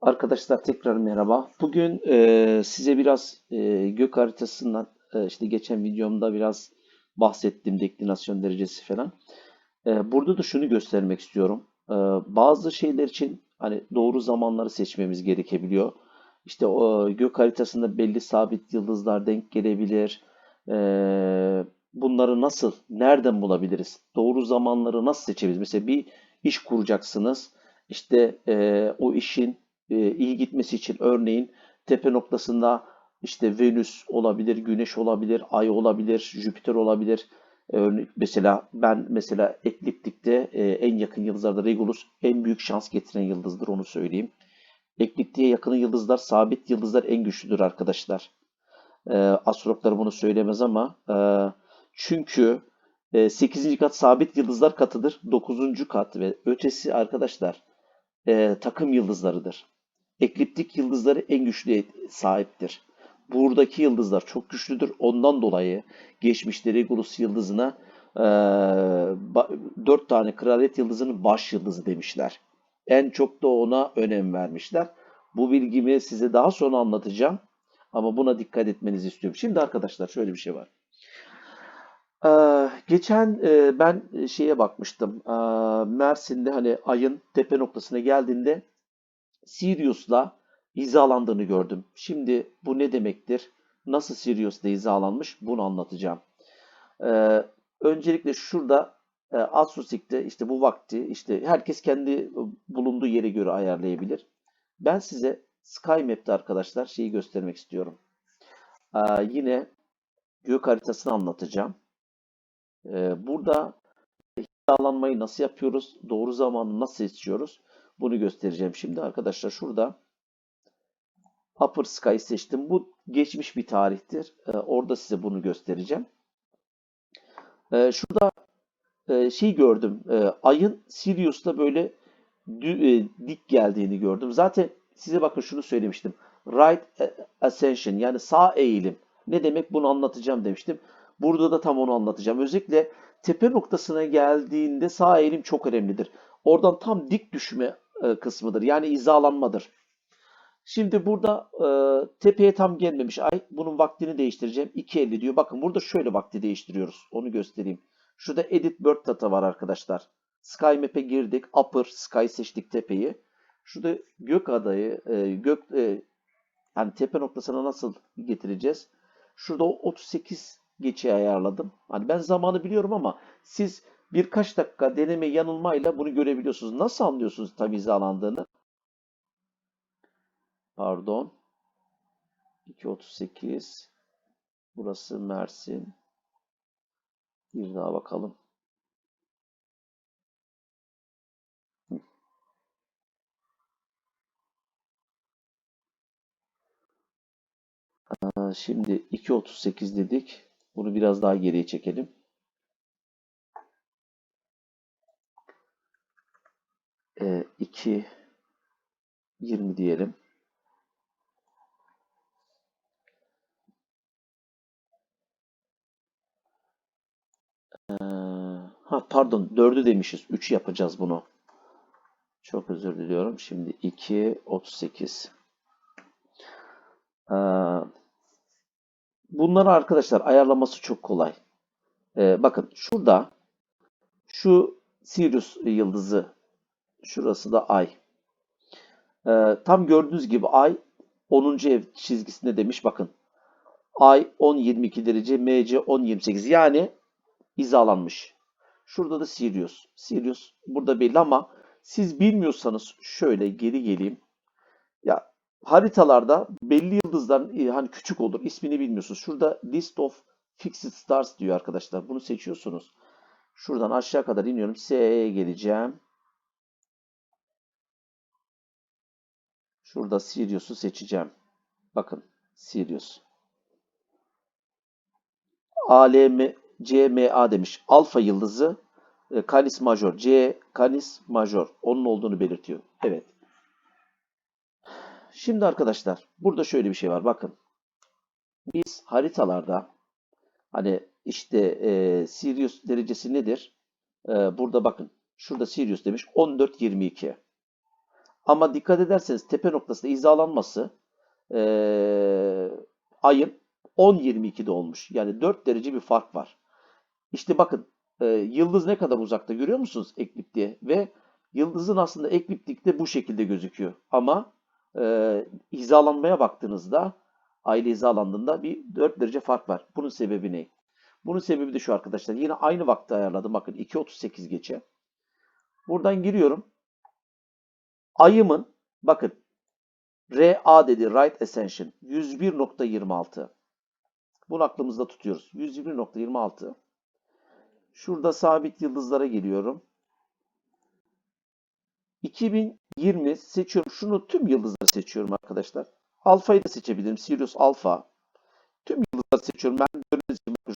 Arkadaşlar tekrar merhaba. Bugün e, size biraz e, gök haritasından e, işte geçen videomda biraz bahsettim deklinasyon derecesi falan. E, burada da şunu göstermek istiyorum. E, bazı şeyler için hani doğru zamanları seçmemiz gerekebiliyor. İşte o gök haritasında belli sabit yıldızlar denk gelebilir. E, bunları nasıl, nereden bulabiliriz? Doğru zamanları nasıl seçebiliriz? Mesela bir iş kuracaksınız. İşte e, o işin e, iyi gitmesi için örneğin tepe noktasında işte Venüs olabilir, Güneş olabilir, Ay olabilir, Jüpiter olabilir. Örnek, mesela ben mesela ekliptikte e, en yakın yıldızlarda Regulus en büyük şans getiren yıldızdır onu söyleyeyim. Ekliptiğe yakın yıldızlar sabit yıldızlar en güçlüdür arkadaşlar. E, astrologlar bunu söylemez ama e, çünkü e, 8. kat sabit yıldızlar katıdır. 9. kat ve ötesi arkadaşlar e, takım yıldızlarıdır. Ekliptik yıldızları en güçlü sahiptir. Buradaki yıldızlar çok güçlüdür. Ondan dolayı geçmişte Regulus yıldızına e, dört tane kraliyet yıldızının baş yıldızı demişler. En çok da ona önem vermişler. Bu bilgimi size daha sonra anlatacağım. Ama buna dikkat etmenizi istiyorum. Şimdi arkadaşlar şöyle bir şey var. Ee, geçen e, ben şeye bakmıştım. Ee, Mersin'de hani ayın tepe noktasına geldiğinde Sirius'la hizalandığını gördüm. Şimdi bu ne demektir? Nasıl Sirius'la hizalanmış? Bunu anlatacağım. Ee, öncelikle şurada e, Astrosic'te işte bu vakti işte herkes kendi bulunduğu yere göre ayarlayabilir. Ben size SkyMap'te arkadaşlar şeyi göstermek istiyorum. Ee, yine gök haritasını anlatacağım. Ee, burada hizalanmayı nasıl yapıyoruz? Doğru zamanı nasıl seçiyoruz? Bunu göstereceğim şimdi. Arkadaşlar şurada Upper Sky seçtim. Bu geçmiş bir tarihtir. Ee, orada size bunu göstereceğim. Ee, şurada e, şey gördüm. E, ayın Sirius'ta böyle dü, e, dik geldiğini gördüm. Zaten size bakın şunu söylemiştim. Right Ascension yani sağ eğilim. Ne demek bunu anlatacağım demiştim. Burada da tam onu anlatacağım. Özellikle tepe noktasına geldiğinde sağ eğilim çok önemlidir. Oradan tam dik düşme e, kısmıdır. Yani hizalanmadır. Şimdi burada e, tepeye tam gelmemiş ay. Bunun vaktini değiştireceğim. 2.50 diyor. Bakın burada şöyle vakti değiştiriyoruz. Onu göstereyim. Şurada Edit Bird Data var arkadaşlar. Sky Map'e girdik. Upper Sky seçtik tepeyi. Şurada gök adayı, e, gök e, yani tepe noktasına nasıl getireceğiz? Şurada 38 geçi ayarladım. Hani ben zamanı biliyorum ama siz birkaç dakika deneme yanılmayla bunu görebiliyorsunuz. Nasıl anlıyorsunuz tam hizalandığını? Pardon. 2.38. Burası Mersin. Bir daha bakalım. Şimdi 2.38 dedik. Bunu biraz daha geriye çekelim. Ee, 2.20 diyelim. Ee, ha pardon 4'ü demişiz. 3 yapacağız bunu. Çok özür diliyorum. Şimdi 2.38. Ee, bunları arkadaşlar ayarlaması çok kolay. Ee, bakın şurada şu Sirius yıldızı şurası da ay. Ee, tam gördüğünüz gibi ay 10. ev çizgisinde demiş bakın. Ay 10-22 derece, MC 10-28 yani hizalanmış. Şurada da Sirius. Sirius burada belli ama siz bilmiyorsanız şöyle geri geleyim. Ya haritalarda belli yıldızların e, hani küçük olur. ismini bilmiyorsunuz. Şurada list of fixed stars diyor arkadaşlar. Bunu seçiyorsunuz. Şuradan aşağı kadar iniyorum. S'ye geleceğim. Şurada Sirius'u seçeceğim. Bakın Sirius. ALM CMA demiş. Alfa yıldızı e, Canis Major. C Canis Major. Onun olduğunu belirtiyor. Evet. Şimdi arkadaşlar burada şöyle bir şey var. Bakın. Biz haritalarda hani işte e, Sirius derecesi nedir? E, burada bakın. Şurada Sirius demiş. 14-22. Ama dikkat ederseniz tepe noktasında hizalanması eee, ayın 10-22'de olmuş. Yani 4 derece bir fark var. İşte bakın e, yıldız ne kadar uzakta görüyor musunuz ekliptiğe? Ve yıldızın aslında ekliptikte bu şekilde gözüküyor. Ama e, hizalanmaya baktığınızda aile hizalandığında bir 4 derece fark var. Bunun sebebi ne? Bunun sebebi de şu arkadaşlar. Yine aynı vakti ayarladım. Bakın 2.38 geçe. Buradan giriyorum. Ayımın bakın RA dedi Right Ascension 101.26. Bunu aklımızda tutuyoruz. 121.26. Şurada sabit yıldızlara geliyorum. 2020 seçiyorum. Şunu tüm yıldızları seçiyorum arkadaşlar. Alfa'yı da seçebilirim. Sirius Alfa. Tüm yıldızları seçiyorum. Ben gördüğünüz gibi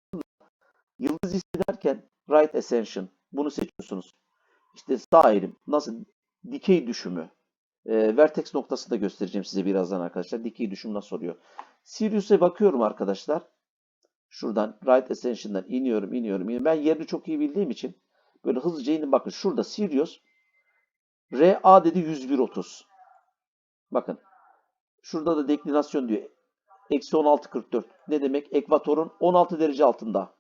yıldız hissederken Right Ascension. Bunu seçiyorsunuz. İşte sağ elim. Nasıl? Dikey düşümü. E, vertex noktası da göstereceğim size birazdan arkadaşlar. Dikey düşüm nasıl oluyor? Sirius'e bakıyorum arkadaşlar. Şuradan Right Ascension'dan iniyorum, iniyorum, iniyorum. Ben yerini çok iyi bildiğim için böyle hızlıca indim. Bakın şurada Sirius RA dedi 101.30. Bakın. Şurada da deklinasyon diyor. Eksi 16.44. Ne demek? Ekvatorun 16 derece altında.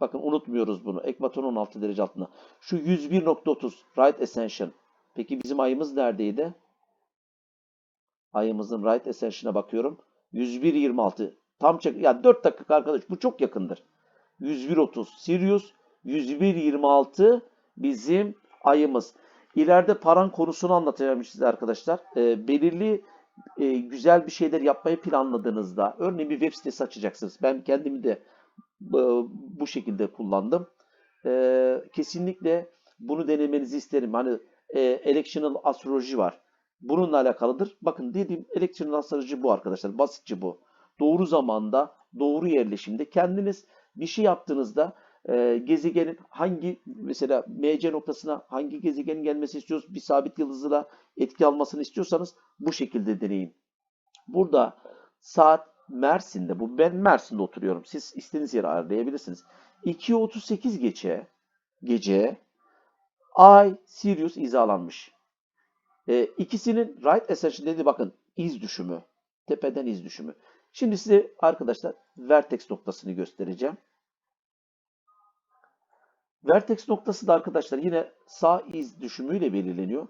Bakın unutmuyoruz bunu. Ekvatorun 16 derece altında. Şu 101.30 Right Ascension. Peki bizim ayımız neredeydi? Ayımızın Right Ascension'a bakıyorum. 101.26. Tam çek ya 4 dakika arkadaş bu çok yakındır. 101.30 Sirius 101.26 bizim ayımız. İleride paran konusunu anlatacağım size arkadaşlar. Ee, belirli e, güzel bir şeyler yapmayı planladığınızda örneğin bir web sitesi açacaksınız. Ben kendimi de e, bu şekilde kullandım. E, kesinlikle bunu denemenizi isterim. Hani e, electional astroloji var. Bununla alakalıdır. Bakın dediğim electional astroloji bu arkadaşlar. Basitçe bu doğru zamanda, doğru yerleşimde kendiniz bir şey yaptığınızda e, gezegenin hangi mesela MC noktasına hangi gezegenin gelmesi istiyoruz, bir sabit yıldızla etki almasını istiyorsanız bu şekilde deneyin. Burada saat Mersin'de, bu ben Mersin'de oturuyorum. Siz istediğiniz yere ayarlayabilirsiniz. 2.38 geçe gece Ay Sirius hizalanmış. E, ikisinin right ascension dedi bakın iz düşümü. Tepeden iz düşümü. Şimdi size arkadaşlar vertex noktasını göstereceğim. Vertex noktası da arkadaşlar yine sağ iz düşümüyle belirleniyor.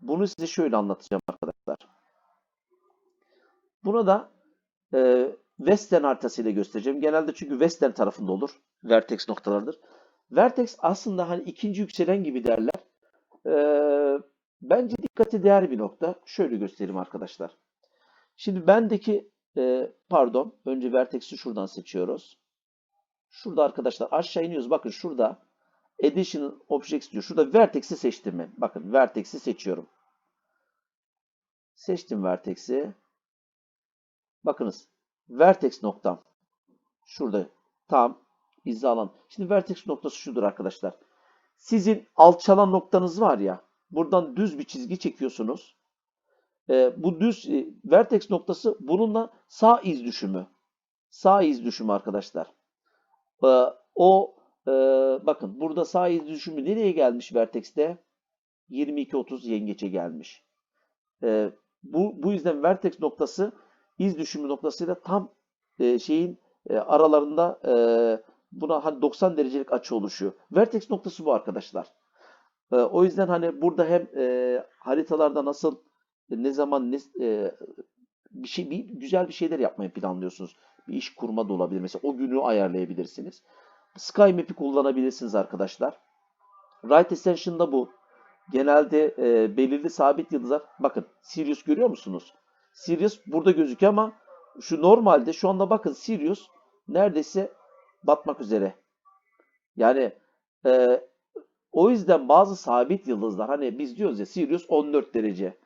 Bunu size şöyle anlatacağım arkadaşlar. Buna da e, western haritasıyla göstereceğim. Genelde çünkü western tarafında olur. Vertex noktalardır. Vertex aslında hani ikinci yükselen gibi derler. E, bence dikkate değer bir nokta. Şöyle göstereyim arkadaşlar. Şimdi bendeki e, pardon önce vertex'i şuradan seçiyoruz. Şurada arkadaşlar aşağı iniyoruz. Bakın şurada Additional Objects diyor. Şurada vertex'i seçtim ben. Bakın vertex'i seçiyorum. Seçtim vertex'i. Bakınız vertex noktam. Şurada tam hizalan. Şimdi vertex noktası şudur arkadaşlar. Sizin alçalan noktanız var ya. Buradan düz bir çizgi çekiyorsunuz. E, bu düz e, vertex noktası bununla sağ iz düşümü. Sağ iz düşümü arkadaşlar. E, o e, bakın burada sağ iz düşümü nereye gelmiş vertex'te? 22-30 yengeçe gelmiş. E, bu, bu yüzden vertex noktası iz düşümü noktasıyla tam e, şeyin e, aralarında e, buna hani 90 derecelik açı oluşuyor. Vertex noktası bu arkadaşlar. E, o yüzden hani burada hem e, haritalarda nasıl ne zaman ne e, bir şey bir güzel bir şeyler yapmayı planlıyorsunuz. Bir iş kurma da olabilir. Mesela o günü ayarlayabilirsiniz. Sky Map'i kullanabilirsiniz arkadaşlar. Right Ascension'da bu. Genelde e, belirli sabit yıldızlar. Bakın Sirius görüyor musunuz? Sirius burada gözüküyor ama şu normalde şu anda bakın Sirius neredeyse batmak üzere. Yani e, o yüzden bazı sabit yıldızlar hani biz diyoruz ya Sirius 14 derece.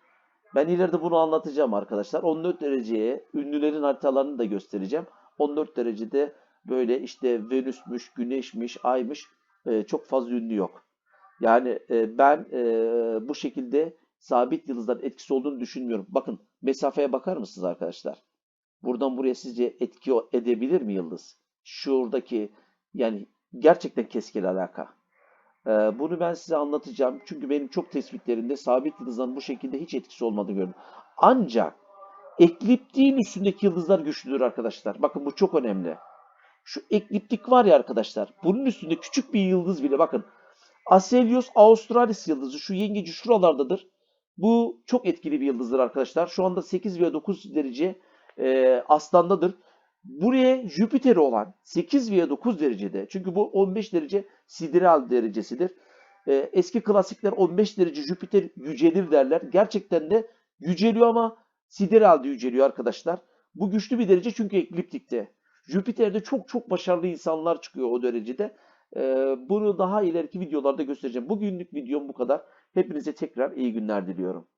Ben ileride bunu anlatacağım arkadaşlar. 14 dereceye ünlülerin haritalarını da göstereceğim. 14 derecede böyle işte Venüs'müş, Güneş'miş, Ay'mış e, çok fazla ünlü yok. Yani e, ben e, bu şekilde sabit yıldızların etkisi olduğunu düşünmüyorum. Bakın mesafeye bakar mısınız arkadaşlar? Buradan buraya sizce etki edebilir mi yıldız? Şuradaki yani gerçekten keskin alaka. Ee, bunu ben size anlatacağım. Çünkü benim çok tespitlerimde sabit yıldızların bu şekilde hiç etkisi olmadığını gördüm. Ancak ekliptiğin üstündeki yıldızlar güçlüdür arkadaşlar. Bakın bu çok önemli. Şu ekliptik var ya arkadaşlar. Bunun üstünde küçük bir yıldız bile bakın. Aselios Australis yıldızı şu yengeci şuralardadır. Bu çok etkili bir yıldızdır arkadaşlar. Şu anda 8 veya 9 derece e, aslandadır. Buraya Jüpiter olan 8 veya 9 derecede çünkü bu 15 derece sideral derecesidir. E, eski klasikler 15 derece Jüpiter yücelir derler. Gerçekten de yüceliyor ama sideralde yüceliyor arkadaşlar. Bu güçlü bir derece çünkü ekliptikte. Jüpiter'de çok çok başarılı insanlar çıkıyor o derecede. Ee, bunu daha ileriki videolarda göstereceğim. Bugünlük videom bu kadar. Hepinize tekrar iyi günler diliyorum.